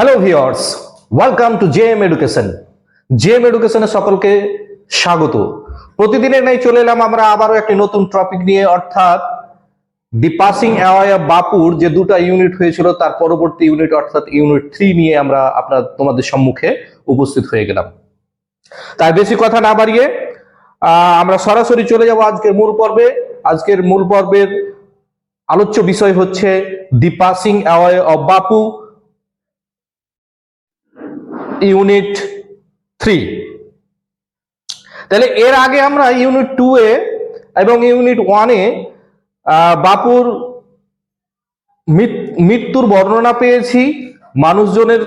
Hello viewers welcome to JM education JM এডুকেশনে সকলকে স্বাগত। প্রতিদিনের নেই চলে এলাম আমরা আবারও একটি নতুন টপিক নিয়ে, অর্থাৎ দি পাসিং অ্যাওয়ে বাপুর যে দুটো ইউনিট হয়েছিল, তার পরবর্তী ইউনিট অর্থাৎ ইউনিট থ্রি নিয়ে আমরা আপনার, তোমাদের সম্মুখে উপস্থিত হয়ে গেলাম। তাই বেশি কথা না বাড়িয়ে আমরা সরাসরি চলে যাব আজকের মূল পর্বে। আজকের মূল পর্বের আলোচ্য বিষয় হচ্ছে the passing away of Bapu unit three তাহলে এর আগে আমরা ইউনিট টু এ এবং ইউনিট ওয়ানে বাপুর মৃত্যুর বর্ণনা পেয়েছি। মানুষজনের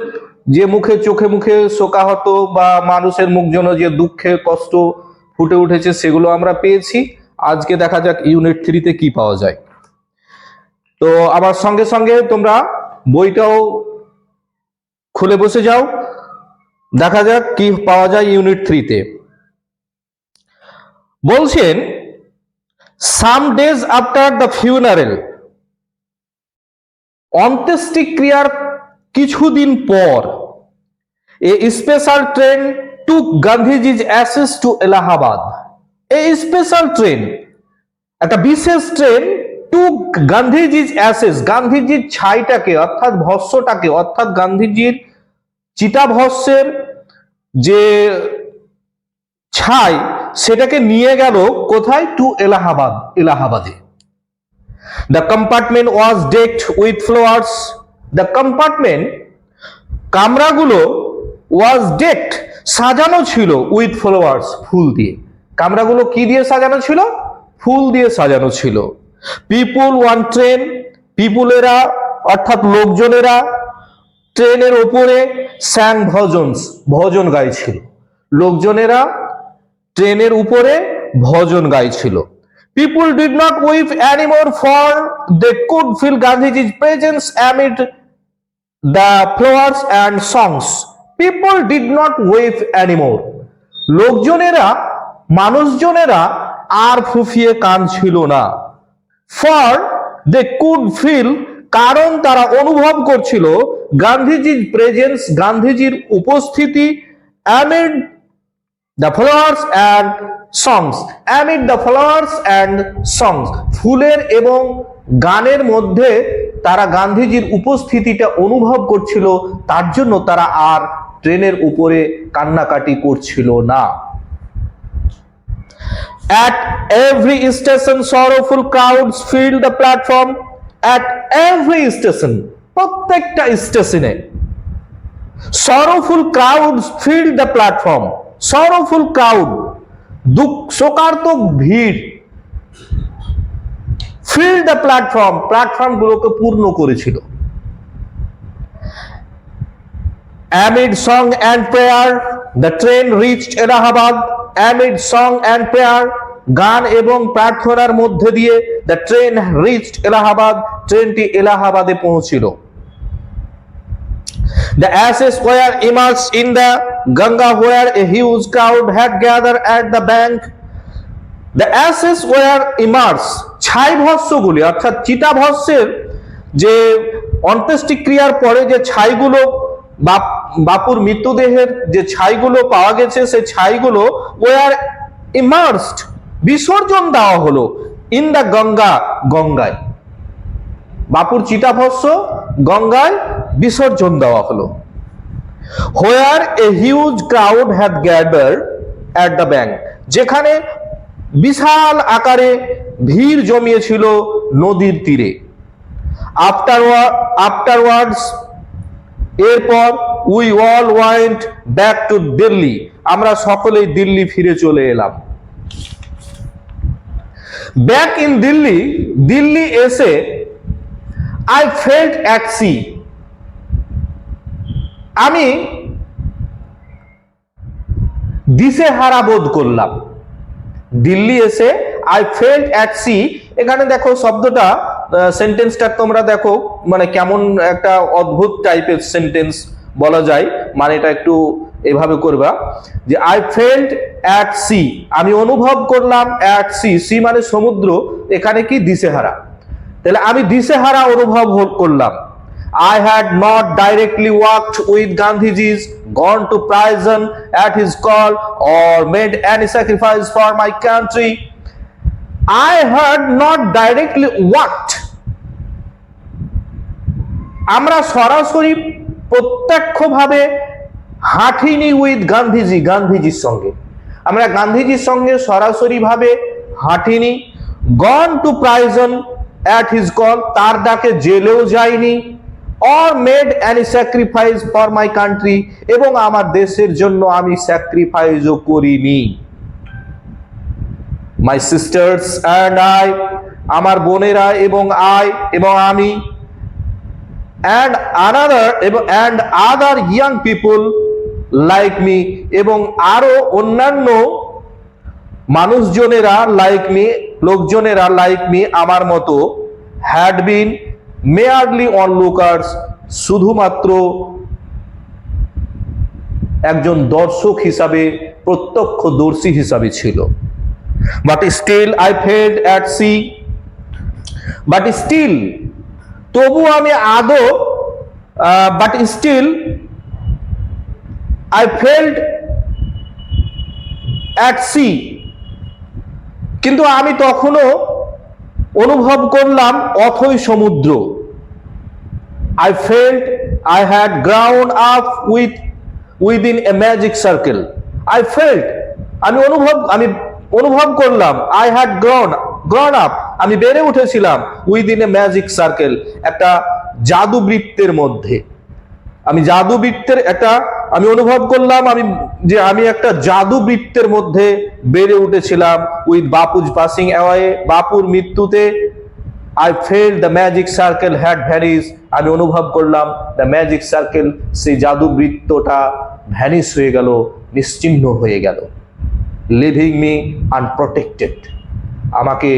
যে মুখে চোখে মুখে শোকাহত বা মানুষের মুখ যেন যে দুঃখে কষ্ট ফুটে উঠেছে সেগুলো আমরা পেয়েছি। আজকে দেখা যাক ইউনিট থ্রিতে কি পাওয়া যায়। তো আমার সঙ্গে সঙ্গে তোমরা বইটাও খুলে বসে যাও। দেখা যাক কি পাওয়া যায় ইউনিট থ্রিতে বলছেন some days after the funeral অন্ত্যেষ্টিক্রিয়ার কিছুদিন পর a special train to Gandhiji's ashes to Allahabad এই স্পেশাল ট্রেন একটা বিশেষ ট্রেন টু গান্ধীজিজ অ্যাসেস গান্ধীজির ছাইটাকে, অর্থাৎ ভস্যটাকে, অর্থাৎ গান্ধীজির চিতাভস্যের যে ছাই, সেটাকে নিয়ে গেল কোথায়? টু এলাহাবাদ, এলাহাবাদে। The compartment was decked with flowers the compartment কামরাগুলো was decked সাজানো ছিল উইথ ফ্লাওয়ার্স ফুল দিয়ে। কামরাগুলো কি দিয়ে সাজানো ছিল? ফুল দিয়ে সাজানো ছিল। পিপুল ওয়ান ট্রেন পিপুলেরা অর্থাৎ লোকজনেরা ট্রেনের ওপরে স্যাং ভজনস, ভজন গাইছিল। লোকজনেরা ট্রেনের উপরে ভজন গাইছিল। People did not weave anymore for they could feel গান্ধীজির presence amid the flowers and songs people did not wave anymore লোকজনেরা, মানুষজনেরা আর ফুফিয়ে কাঁদছিল না। ফর দে কুড ফিল কারণ তারা অনুভব করছিল গান্ধীজির প্রেজেন্স গান্ধীজির উপস্থিতি amid the flowers and songs amid the flowers and songs ফুলের এবং গানের মধ্যে তারা গান্ধীজির উপস্থিতিটা অনুভব করছিল তার জন্য তারা আর ট্রেনের উপরে কান্নাকাটি করছিল না At every station, sorrowful crowds filled the platform. At every station, প্রত্যেকটা স্টেশনে sorrowful crowds filled the platform. sorrowful crowd, দুঃখ শোকার্তক ভিড় filled the platform, প্ল্যাটফর্মগুলোকে পূর্ণ করেছিল Amid song and prayer, the train reached Allahabad. Amid song and prayer, গান এবং প্রার্থনার মধ্যে দিয়ে দ্য ট্রেন রিচড এলাহাবাদ ট্রেনটি এলাহাবাদে পৌঁছিল The asses were immersed in the Ganga where a huge crowd had gathered at the bank. The asses were immersed. ছাই ভস্যগুলি অর্থাৎ চিতাভস্যের যে অন্ত্যেষ্টিক্রিয়ার পরে যে ছাইগুলো বাপ- বাপুর মৃতদেহের যে ছাইগুলো পাওয়া গেছে সেই ছাইগুলো ওয়ার ইমার্সড বিসর্জন দেওয়া হলো ইন দ্য গঙ্গা, গঙ্গায়। বাপুর চিতাভস্য গঙ্গায় বিসর্জন দেওয়া হলো। Where a huge crowd had gather at the bank যেখানে বিশাল আকারে ভিড় জমিয়েছিল নদীর তীরে। আফটার আফটারওয়ার্ডস এরপর we all went back to Delhi আমরা সকলেই দিল্লি ফিরে চলে এলাম। ব্যাক ইন দিল্লি দিল্লি এসে আই ফেল্ট অ্যাট সি আমি দিশেহারা বোধ করলাম। দিল্লি এসে আই ফেল্ট অ্যাট সি এখানে দেখো শব্দটা সেন্টেন্সটা তোমরা দেখো মানে কেমন একটা অদ্ভুত টাইপের সেন্টেন্স বলা যায়। মানে এটা একটু এভাবে করবা যে আই ফেল্ট এট সি আমি অনুভব করলাম এট সি সি মানে সমুদ্র, এখানে কি? দিশেহারা। তাহলে আমি দিশেহারা অনুভব করলাম। I had not directly worked with Gandhiji's gone to prison at his call or made any sacrifice for my country I had not directly worked আমরা সরাসরি প্রত্যক্ষভাবে হাঁটিনি উইথ গান্ধীজি, গান্ধীজির সঙ্গে। আমরা গান্ধীজির সঙ্গে সরাসরিভাবে হাঁটিনি gone to prison at his call তার ডাকে জেলেও যাইনি। Or made any sacrifice for my country এবং আমার দেশের জন্য আমি স্যাক্রিফাইসও করিনি। মাই সিস্টার্স অ্যান্ড আই আমার বোনেরা এবং আই এবং আমি অ্যান্ড আনাদার এবং and other young people like me এবং আরও অন্যান্য মানুষজনেরা লাইক মি লোকজনেরা লাইক মি আমার মতো হ্যাড বিন মেয়ারলি অনলুকার্স শুধুমাত্র একজন দর্শক হিসাবে, প্রত্যক্ষদর্শী হিসাবে ছিল। But still I felt at sea but still তবু আমি আদৌ but still I felt at sea কিন্তু আমি তখনও অনুভব করলাম অথই সমুদ্র। I felt I had grown up with within a magic circle I felt আমি অনুভব আমি অনুভব করলাম I had grown grown up আমি বেড়ে উঠেছিলাম উইদিন এ ম্যাজিক সার্কেল একটা জাদু বৃত্তের মধ্যে। আমি জাদু বৃত্তের একটা আমি অনুভব করলাম, আমি যে আমি একটা জাদু বৃত্তের মধ্যে বেড়ে উঠেছিলাম উইথ বাপুজ পাসিং অ্যাওয়ে বাপুর মৃত্যুতে। I felt the magic circle had vanish আমি অনুভব করলাম দ্য ম্যাজিক সার্কেল সেই জাদু বৃত্তটা ভ্যানিস হয়ে গেল, নিশ্চিহ্ন হয়ে গেল। লিভিং মি আনপ্রোটেক্টেড আমাকে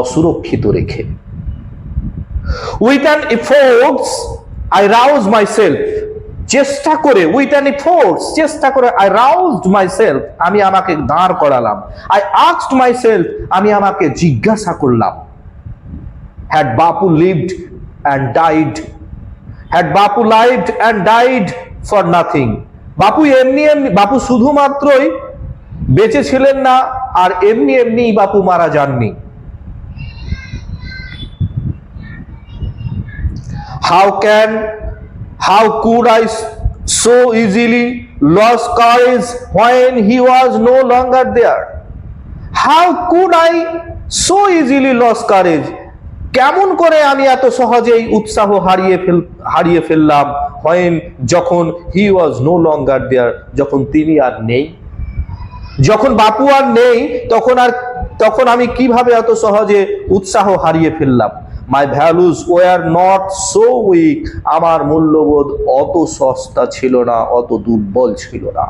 অসুরক্ষিত রেখে। With an efforts I rouse myself চেষ্টা করে উইথ অ্যান ফোর্স চেষ্টা করে আই রাউজড মাই সেলফ আমি আমাকে দাঁড় করালাম। আই আস্কড মাই সেলফ আমি আমাকে জিজ্ঞাসা করলাম। Had Bapu lived and died had Bapu lived and died for nothing Bapu এমনি এমনি বাপু শুধুমাত্রই বেঁচে ছিলেন না, আর এমনি এমনি বাপু মারা যাননি। How can how could i s- so easily lose courage when he was no longer there? How could i so easily lose courage? কেমন করে আমি এত সহজেই উৎসাহ হারিয়ে ফেল, হারিয়ে ফেললাম হয় যখন হি ওয়াজ নো লঙ্গার দেয়ার যখন তিনি আর নেই? যখন বাপু আর নেই, তখন আর, তখন আমি কীভাবে এত সহজে উৎসাহ হারিয়ে ফেললাম? My values were not so weak আমার মূল্যবোধ অত সস্তা ছিল না, অত দুর্বল ছিল না।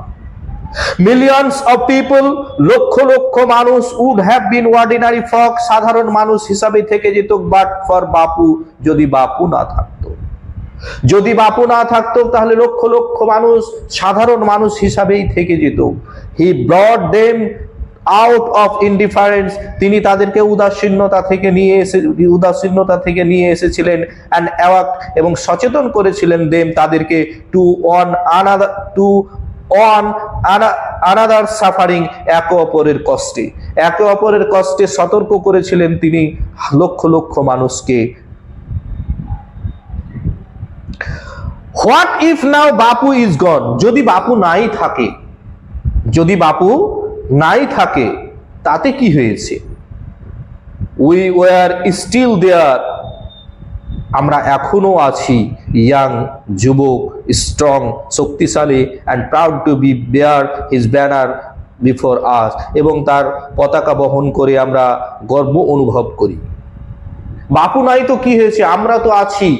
Millions of people lakh lakh মানুষ উড হ্যাভ বিন অর্ডিনারি ফক সাধারণ মানুষ হিসাবে থেকে যেত বাট ফর বাপু, যদি বাপু না থাকতো। যদি বাপু না থাকতো, তাহলে লক্ষ লক্ষ মানুষ সাধারণ মানুষ হিসাবেই থেকে যেত। He brought them out of indifference তিনি তাদেরকে উদাসীনতা থেকে নিয়ে এসে, উদাসীনতা থেকে নিয়ে এসেছিলেন অ্যান্ড অ্যাওয়াক এবং সচেতন করেছিলেন দেম তাদেরকে to on another to on another suffering একে অপরের কষ্টে। একে অপরের কষ্টে সতর্ক করেছিলেন তিনি লক্ষ লক্ষ মানুষকে। What if now Bapu is গন যদি বাপু নাই থাকে, যদি বাপু নাই থাকে, তাতে কি হয়েছে? উই ওয়ার স্টিল দেয়ার আমরা এখনও আছি ইয়াং যুবক স্ট্রং শক্তিশালী and proud to be bear his banner before us এবং তার পতাকা বহন করে আমরা গর্ব অনুভব করি। বাপু নাই তো কি হয়েছে? আমরা তো আছি,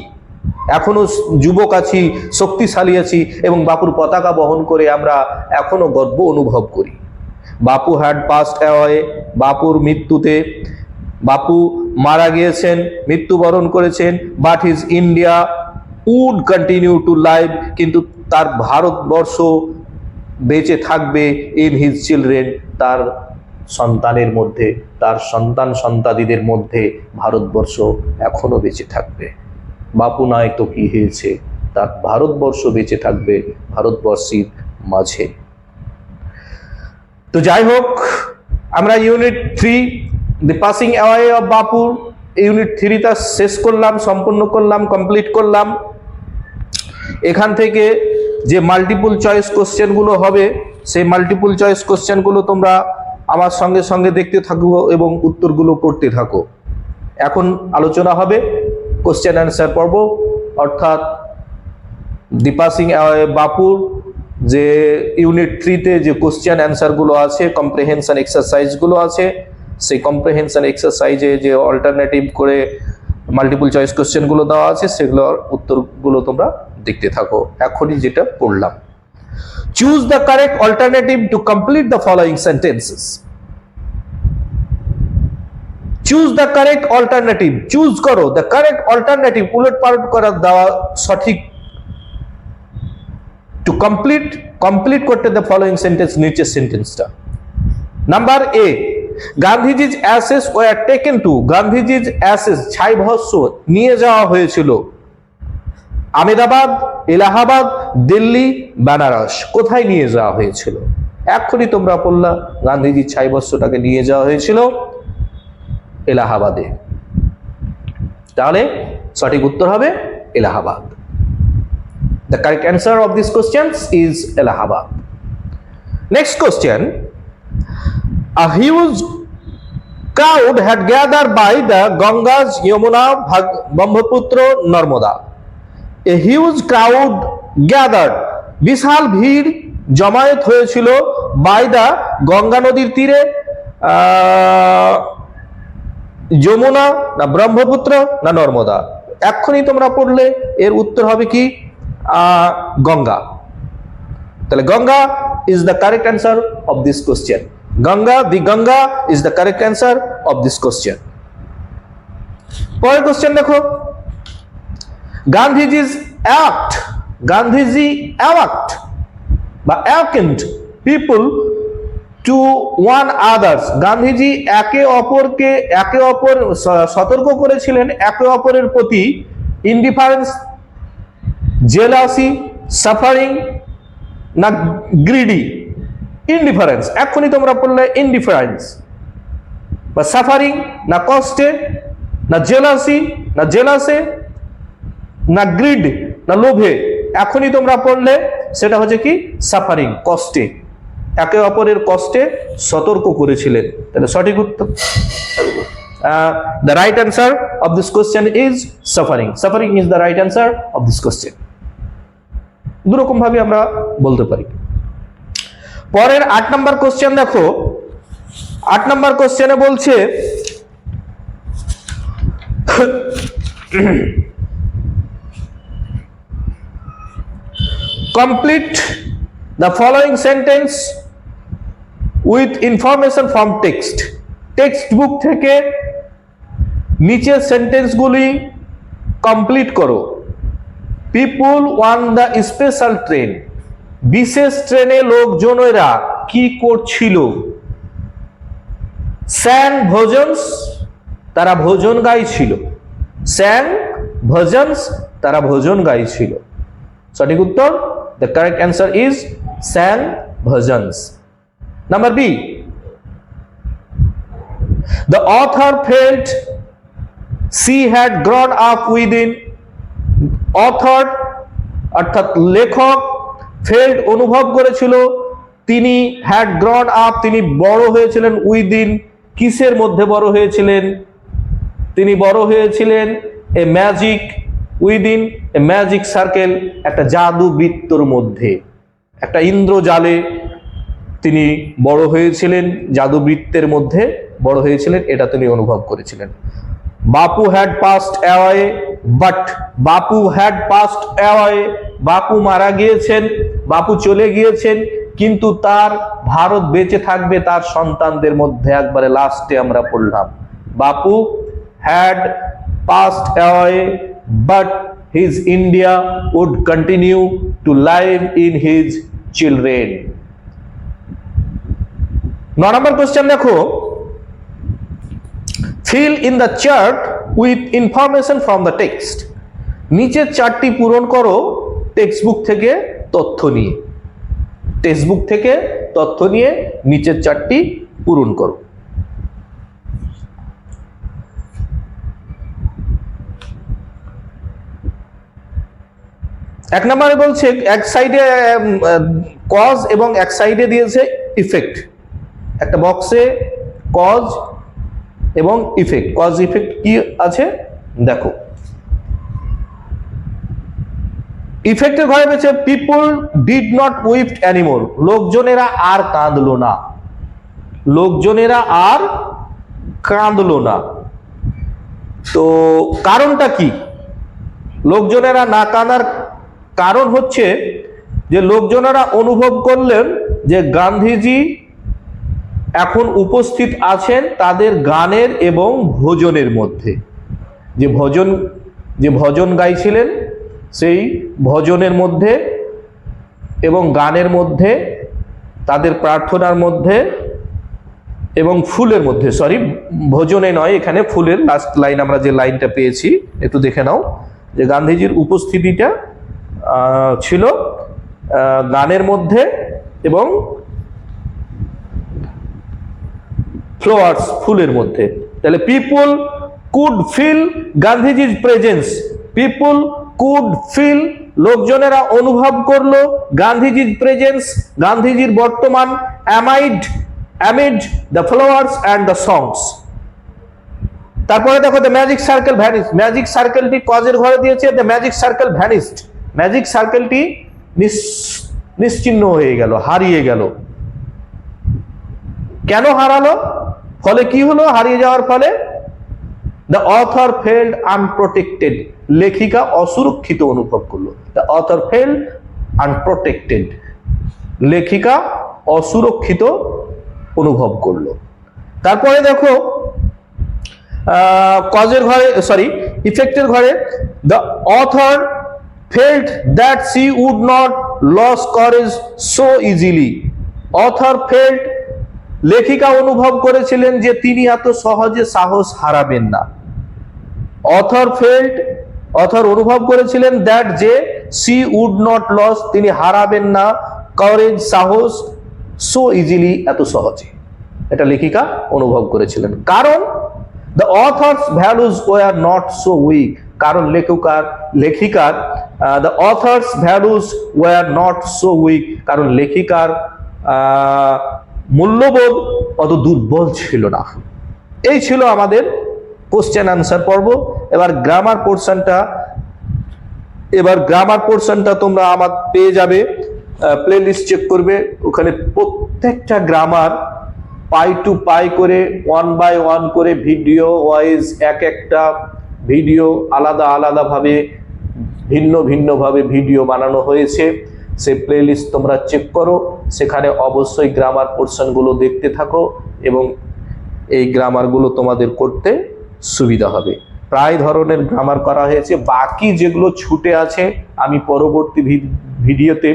এখনও যুবক আছি, শক্তিশালী আছি, এবং বাপুর পতাকা বহন করে আমরা এখনও গর্ব অনুভব করি। বাপু হ্যাড পাস্ট অ্যাওয়ে বাপুর মৃত্যুতে। বাপু মারা গিয়েছেন, মৃত্যুবরণ করেছেন but his India would continue to live কিন্তু তার ভারতবর্ষ বেঁচে থাকবে ইন হিজ চিলড্রেন তার সন্তানের মধ্যে, তার সন্তান সন্তাদিদের মধ্যে ভারতবর্ষ এখনও বেঁচে থাকবে। বাপু নয় তো কি হয়েছে? তার ভারতবর্ষ বেঁচে থাকবে, ভারতবর্ষীর মাঝে। তো যাই হোক, আমরা unit three the passing away of বাপুর ইউনিট থ্রিটা শেষ করলাম, সম্পূর্ণ করলাম কমপ্লিট করলাম। এখান থেকে যে মাল্টিপুল চয়েস কোশ্চেনগুলো হবে, সেই মাল্টিপুল চয়েস কোশ্চেনগুলো তোমরা আমার সঙ্গে সঙ্গে দেখতে থাকব এবং উত্তরগুলো করতে থাকো। এখন আলোচনা হবে কোশ্চেন অ্যান্সার পর্ব, অর্থাৎ দীপাসিং বাপুর যে ইউনিট থ্রিতে যে কোশ্চেন অ্যান্সারগুলো আছে কম্প্রিহেনশন এক্সারসাইজগুলো আছে, সেই কম্প্রিহেনশন এক্সারসাইজে যে অল্টারনেটিভ করে মাল্টিপল চয়েস কোশ্চেনগুলো দেওয়া আছে, সেগুলোর উত্তরগুলো তোমরা দেখতে থাকো। এখনই যেটা পড়লাম। Choose the correct alternative to complete the following sentences choose the correct alternative choose করো। দ্য কারেক্ট অল্টারনেটিভ উলট পালট করার দেওয়া সঠিক টু কমপ্লিট কমপ্লিট করতে দ্য ফলোয়িং সেন্টেন্স নিচের সেন্টেন্সটা নাম্বার এ গান্ধীজির অ্যাসেস ওয়ার টেকেন টু গান্ধীজির অ্যাসেস ছাই ভস্য নিয়ে যাওয়া হয়েছিল। আমেদাবাদ, এলাহাবাদ, দিল্লি, বেনারস, কোথায় নিয়ে যাওয়া হয়েছিল? এক্ষুনি তোমরা বললা, গান্ধীজির ছাই ভস্যটাকে নিয়ে যাওয়া হয়েছিল এলাহাবাদে। তাহলে সঠিক উত্তর হবে Allahabad. The correct answer of these questions is Allahabad. Next question. A huge crowd had gathered by the Gangas, Yamuna, Brahmaputra, Narmada. A huge crowd gathered. বিশাল ভিড় জমায়েত হয়েছিল বাই দা গঙ্গা নদীর তীরে যমুনা না ব্রহ্মপুত্র না নর্মদা এক্ষুনি তোমরা পড়লে এর উত্তর হবে কি গঙ্গা তাহলে Ganga is the correct answer of this question Ganga the Ganga is the correct answer of this question পরের কোশ্চেন দেখো। গান্ধীজিজ অ্যাক্ট গান্ধীজি অ্যাক্ট বা against people to one others Gandhiji একে অপরকে, একে অপর সতর্ক করেছিলেন, একে অপরের প্রতি ইনডিফারেন্স জেলাসি সাফারিং না গ্রিডি ইনডিফারেন্স এখনই তোমরা পড়লে ইনডিফারেন্স বা সাফারিং না কষ্টে, না জেলাসি না জেলাসে না গ্রিড না লোভে। এখনই তোমরা পড়লে সেটা হচ্ছে কি? সাফারিং কষ্টে। একে অপরের কষ্টে সতর্ক করেছিলেন। তাহলে সঠিক উত্তর? The right answer of this question is suffering suffering is the right answer of this question দুরকম ভাবে আমরা বলতে পারি। পরের আট নম্বর কোশ্চেন দেখো। আট নম্বর কোশ্চেনে বলছে, complete the following sentence with information from text. Text book থেকে নিচের সেন্টেন্সগুলি কমপ্লিট করো। People on the special train বিশেষ ট্রেনে লোকজনেরা কি করছিল? স্যাং ভোজনস, তারা ভোজন গাইছিল। স্যাং ভজনস, তারা ভোজন গাইছিল। সঠিক উত্তর? The correct answer is sang bhajans. Number B the author felt she had grown up within author অর্থাৎ লেখক ফেল্ড অনুভব করেছিল, তিনি হ্যাড গ্রন আপ তিনি বড় হয়েছিলেন উইদিন, কিসের মধ্যে বড় হয়েছিলেন? তিনি বড় হয়েছিলেন a magic within a magic circle একটা জাদু বৃত্তর মধ্যে। একটা ইন্দ্রজালে তিনি বড় হয়েছিলেন জাদুবৃত্তের মধ্যে বড় হয়েছিলেন, এটা তিনি অনুভব করেছিলেন। Bapu had passed away but Bapu had passed away Bapu মারা গিয়েছেন, বাপু চলে গিয়েছেন, কিন্তু তার ভারত বেঁচে থাকবে তার সন্তানদের মধ্যে একবারে লাস্টে আমরা পড়লাম। Bapu had passed away but his India would continue to live in his children ন নম্বর কোশ্চেন দেখো। Fill in the chart with information from the text নিচের চারটি পূরণ করো টেক্সটবুক থেকে তথ্য নিয়ে। টেক্সটবুক থেকে তথ্য নিয়ে নিচের চারটি পূরণ করো। এক নম্বরে বলছে, এক সাইডে কজ এবং এক সাইডে দিয়েছে ইফেক্ট একটা বক্সে কজ এবং ইফেক্ট কজ ইফেক্ট কি আছে? দেখো। ইফেক্টের ঘরে পেয়েছে people did not weep anymore লোকজনেরা আর কাঁদলো না। লোকজনেরা আর কাঁদলো না। তো কারণটা কি? লোকজনেরা না কাঁদার কারণ হচ্ছে যে, লোকজনেরা অনুভব করলেন যে, গান্ধীজি এখন উপস্থিত আছেন তাদের গানের এবং ভোজনের মধ্যে। যে ভজন যে ভজন গাইছিলেন সেই ভজনের মধ্যে এবং গানের মধ্যে, তাদের প্রার্থনার মধ্যে এবং ফুলের মধ্যে সরি ভোজনে নয়, এখানে ফুলের লাস্ট লাইন আমরা যে লাইনটা পেয়েছি, একটু দেখে নাও, যে গান্ধীজির উপস্থিতিটা ছিল গানের মধ্যে এবং ফ্লাওয়ার্স ফুলের মধ্যে। তাহলে পিপুল কুড ফিল গান্ধীজির প্রেজেন্স পিপুল কুড ফিল লোকজনেরা অনুভব করল গান্ধীজির প্রেজেন্স গান্ধীজির বর্তমান amid amid the flowers and the songs তারপরে দেখো the magic circle vanish magic সার্কেলটি কজের ঘরে দিয়েছে? The magic circle vanished magic সার্কেলটি নিশ্চিহ্ন হয়ে গেল, হারিয়ে গেল। কেন হারালো? ফলে কি হলো? হারিয়ে যাওয়ার ফলে দ্য অথর ফেল্ড আনপ্রোটেক্টেড লেখিকা অসুরক্ষিত অনুভব করল। দ্য অথর ফেল্ড আনপ্রোটেক্টেড লেখিকা অসুরক্ষিত অনুভব করল। তারপরে দেখো কজের ঘরে সরি ইফেক্টের ঘরে the author felt that she would not lose courage so easily author felt লেখিকা অনুভব করেছিলেন যে তিনি এত সহজে সাহস হারাবেন না। অথর ফেল্ট, অথর অনুভব করেছিলেন দ্যাট যে সি উড নট লস, তিনি হারাবেন না। করেজ সাহস, সো ইজিলি এত সহজে। এটা লেখিকা অনুভব করেছিলেন। কারণ the author's values were not so weak. কারণ লেখিকার লেখিকার the author's values were not so weak. কারণ লেখিকার মূল্যবোধ অত দুর্বল ছিল না। এই ছিল আমাদের কোশ্চেন আনসার পর্ব। এবার গ্রামার পোর্শনটা এবার গ্রামার পোর্শনটা তোমরা আমার পেয়ে যাবে প্লে লিস্ট চেক করবে। ওখানে প্রত্যেকটা গ্রামার পাই টু পাই করে ওয়ান বাই ওয়ান করে ভিডিও ওয়াইজ এক একটা ভিডিও আলাদা আলাদাভাবে ভিন্ন ভিন্নভাবে ভিডিও বানানো হয়েছে। সে প্লে লিস্ট তোমরা চেক করো। সেখানে অবশ্যই গ্রামার পোর্শনগুলো দেখতে থাকো এবং এই গ্রামারগুলো তোমাদের করতে সুবিধা হবে। প্রায় ধরনের গ্রামার করা হয়েছে। বাকি যেগুলো ছুটে আছে, আমি পরবর্তী ভিডিওতে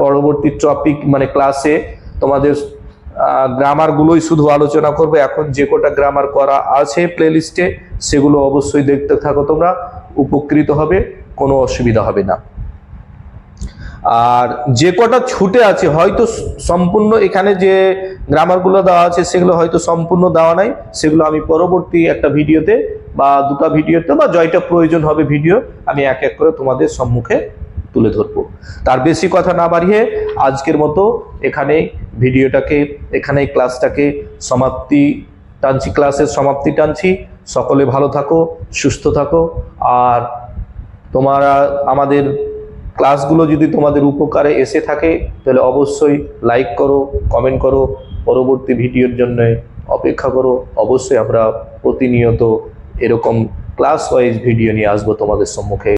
পরবর্তী টপিক মানে ক্লাসে তোমাদের গ্রামারগুলোই শুধু আলোচনা করবে। এখন যে কটা গ্রামার করা আছে প্লেলিস্টে সেগুলো অবশ্যই দেখতে থাকো তোমরা। উপকৃত হবে, কোনো অসুবিধা হবে না। আর যে কটা ছুটে আছে, হয়তো সম্পূর্ণ এখানে যে গ্রামারগুলো দেওয়া আছে, সেগুলো হয়তো সম্পূর্ণ দেওয়া নাই। সেগুলো আমি পরবর্তী একটা ভিডিওতে বা দুটো ভিডিওতে বা জয়টা প্রয়োজন হবে ভিডিও, আমি এক এক করে তোমাদের সম্মুখে তুলে ধরবো। তার বেশি কথা না বাড়িয়ে আজকের মতো এখানে ভিডিওটাকে এখানে ক্লাসটাকে সমাপ্তি টানছি, ক্লাসের সমাপ্তি টানছি। সকলে ভালো থাকো, সুস্থ থাকো। আর তোমরা আমাদের ক্লাসগুলো যদি তোমাদের উপকারে এসে থাকে, তাহলে অবশ্যই লাইক করো কমেন্ট করো, পরবর্তী ভিডিওর জন্য অপেক্ষা করো। অবশ্যই আমরা প্রতিনিয়ত এরকম ক্লাস ওয়াইজ ভিডিও নিয়ে আসব তোমাদের সম্মুখে।